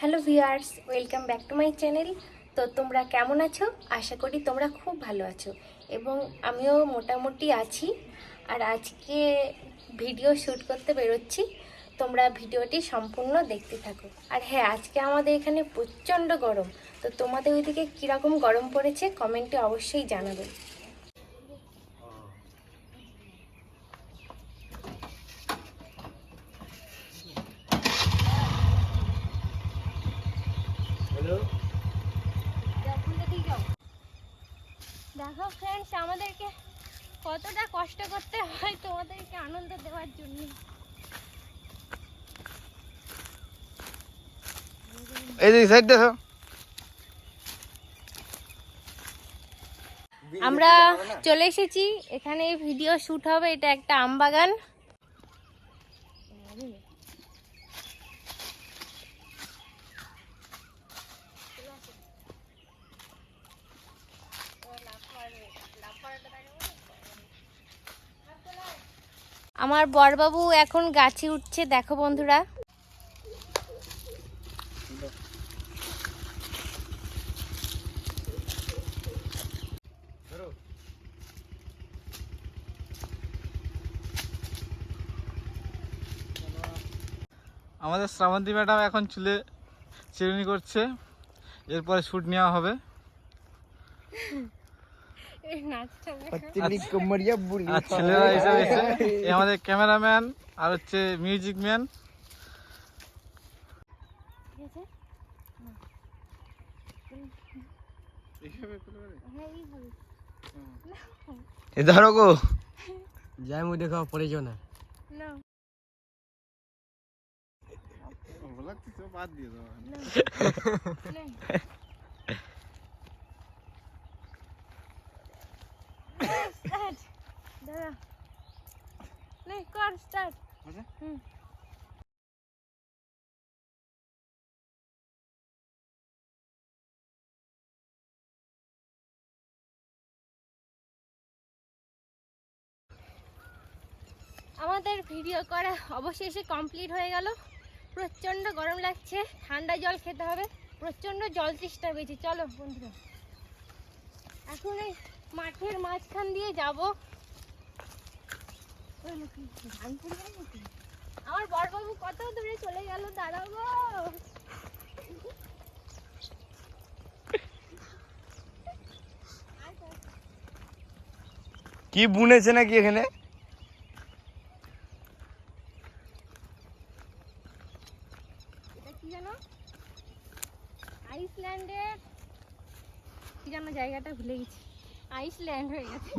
Hello viewers, welcome back to my channel. তো তোমরা কেমন আছো? আশা করি তোমরা খুব ভালো আছো। এবং আমিও মোটামুটি আছি। আর আজকে ভিডিও শ্যুট করতে বেরোচ্ছি। তোমরা ভিডিওটি সম্পূর্ণ দেখতে থাকো। আর হ্যাঁ আজকে আমাদের এখানে প্রচণ্ড গরম। তো তোমাদের ওইদিকে কীরকম গরম পড়েছে, কমেন্টে অবশ্যই জানাবে। দেখো ফ্রেন্ডস আমাদেরকে কতটা কষ্ট করতে হয় তোমাদেরকে আনন্দ দেওয়ার জন্য। এই যে সাইড দেখো। আমরা চলে এসেছি এখানে ভিডিও শুট হবে এটা একটা আম আমার বরবাবু এখন গাছে উঠছে, দেখো বন্ধুরা। আমাদের শ্রাবন্তী ম্যাডাম এখন চুলে চিরুনি করছে, এরপরে শুট নেওয়া হবে। আর ছেলেরা এসে আমাদের ক্যামেরাম্যান আর হচ্ছে মিউজিক ম্যান। ধরো গো। যাই মু দেখো পড়ে যাও না। বাদ দিয়ে দেবো কর স্টার্ট। আমাদের ভিডিও করা অবশেষে কমপ্লিট হয়ে গেল। প্রচণ্ড গরম লাগছে ঠান্ডা জল খেতে হবে। প্রচণ্ড জল চেষ্টা পেয়েছে। চলো বন্ধুরা। এখন এই মাঠের মাঝখান দিয়ে যাব। আমার বড়বাবু কত দূরে চলে গেল দাঁড়াও গো। কি বুনেছে নাকি এখানে? আইসল্যান্ডের কি জানো জায়গাটা ভুলে গেছি। আইসল্যান্ড হয়ে গেছে